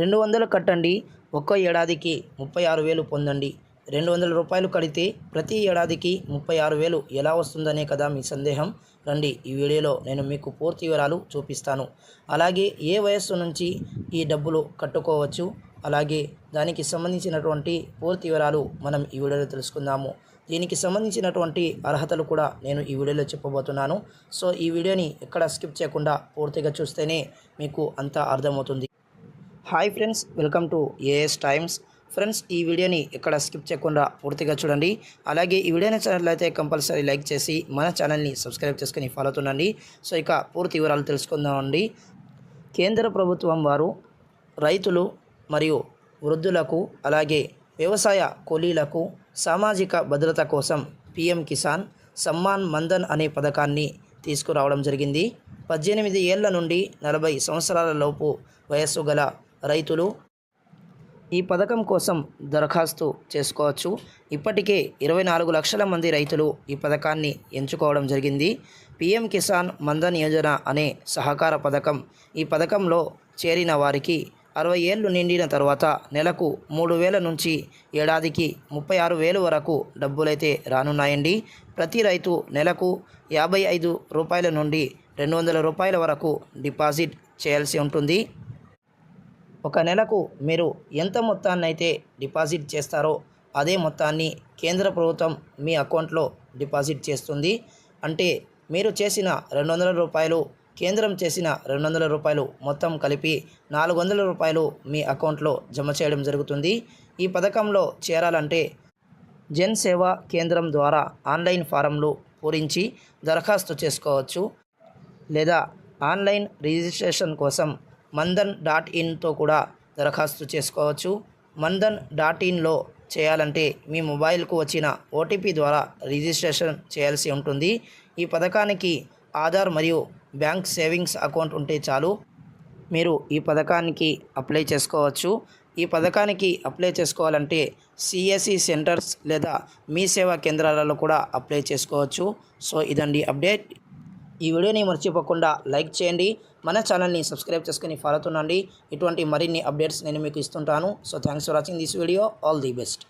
రెండు వందలు కట్టండి ఒక్క ఏడాదికి ముప్పై ఆరు వేలు పొందండి. రెండు వందల రూపాయలు కడితే ప్రతి ఏడాదికి ముప్పై ఆరు వేలు ఎలా వస్తుందనే కదా మీ సందేహం? రండి ఈ వీడియోలో నేను మీకు పూర్తి వివరాలు చూపిస్తాను. అలాగే ఏ వయస్సు నుంచి ఈ డబ్బులు కట్టుకోవచ్చు? అలాగే దానికి సంబంధించినటువంటి పూర్తి వివరాలు మనం ఈ వీడియోలో తెలుసుకుందాము. దీనికి సంబంధించినటువంటి అర్హతలు కూడా నేను ఈ వీడియోలో చెప్పబోతున్నాను. సో ఈ వీడియోని ఎక్కడ స్కిప్ చేయకుండా పూర్తిగా చూస్తేనే మీకు అంతా అర్థమవుతుంది. Hi friends welcome to A S times friends ఈ వీడియోని ఎక్కడ స్కిప్ చేయకుండా పూర్తిగా చూడండి. అలాగే ఈ వీడియోని ఛానల్ అయితే కంపల్సరీ లైక్ చేసి మన ఛానల్ని సబ్స్క్రైబ్ చేసుకుని ఫాలో అవుతుండండి సో ఇక పూర్తి వివరాలు తెలుసుకుందామండి. కేంద్ర ప్రభుత్వం వారు రైతులు మరియు వృద్ధులకు అలాగే వ్యవసాయ కూలీలకు సామాజిక భద్రత కోసం పిఎం కిసాన్ సమ్మాన్ మందన్ అనే పథకాన్ని తీసుకురావడం జరిగింది. పద్దెనిమిది ఏళ్ళ నుండి నలభై సంవత్సరాల లోపు వయస్సు గల రైతులు ఈ పథకం కోసం దరఖాస్తు చేసుకోవచ్చు. ఇప్పటికే ఇరవై నాలుగు లక్షల మంది రైతులు ఈ పథకాన్ని ఎంచుకోవడం జరిగింది. పిఎం కిసాన్ మన్ధన్ యోజన అనే సహకార పథకం ఈ పథకంలో చేరిన వారికి అరవై ఏళ్ళు నిండిన తర్వాత నెలకు మూడు వేల నుంచి ఏడాదికి ముప్పై ఆరు వేలు వరకు డబ్బులైతే రానున్నాయండి. ప్రతి రైతు నెలకు యాభై ఐదు రూపాయల నుండి రెండు వందల రూపాయల వరకు డిపాజిట్ చేయాల్సి ఉంటుంది. ఒక నెలకు మీరు ఎంత మొత్తాన్ని అయితే డిపాజిట్ చేస్తారో అదే మొత్తాన్ని కేంద్ర ప్రభుత్వం మీ అకౌంట్లో డిపాజిట్ చేస్తుంది. అంటే మీరు చేసిన రెండు వందల రూపాయలు కేంద్రం చేసిన రెండు వందల రూపాయలు మొత్తం కలిపి నాలుగు వందల రూపాయలు మీ అకౌంట్లో జమ చేయడం జరుగుతుంది. ఈ పథకంలో చేరాలంటే జన్ సేవా కేంద్రం ద్వారా ఆన్లైన్ ఫారంలు పూరించి దరఖాస్తు చేసుకోవచ్చు. లేదా ఆన్లైన్ రిజిస్ట్రేషన్ కోసం మందన్ డాట్ ఇన్తో కూడా దరఖాస్తు చేసుకోవచ్చు. మందన్ డాట్ ఇన్లో చేయాలంటే మీ మొబైల్కు వచ్చిన ఓటీపీ ద్వారా రిజిస్ట్రేషన్ చేయాల్సి ఉంటుంది. ఈ పథకానికి ఆధార్ మరియు బ్యాంక్ సేవింగ్స్ అకౌంట్ ఉంటే చాలు. మీరు ఈ పథకానికి అప్లై చేసుకోవచ్చు. ఈ పథకానికి అప్లై చేసుకోవాలంటే సిఎస్సి సెంటర్స్ లేదా మీ సేవా కేంద్రాలలో కూడా అప్లై చేసుకోవచ్చు. సో ఇదండి అప్డేట్. ఈ వీడియోని మర్చిపోకుండా లైక్ చేయండి. మన ఛానల్ని సబ్స్క్రైబ్ చేసుకుని ఫాలో అవుతుండండి. ఇటువంటి మరిన్ని అప్డేట్స్ నేను మీకు ఇస్తుంటాను. So thanks for watching this video all the best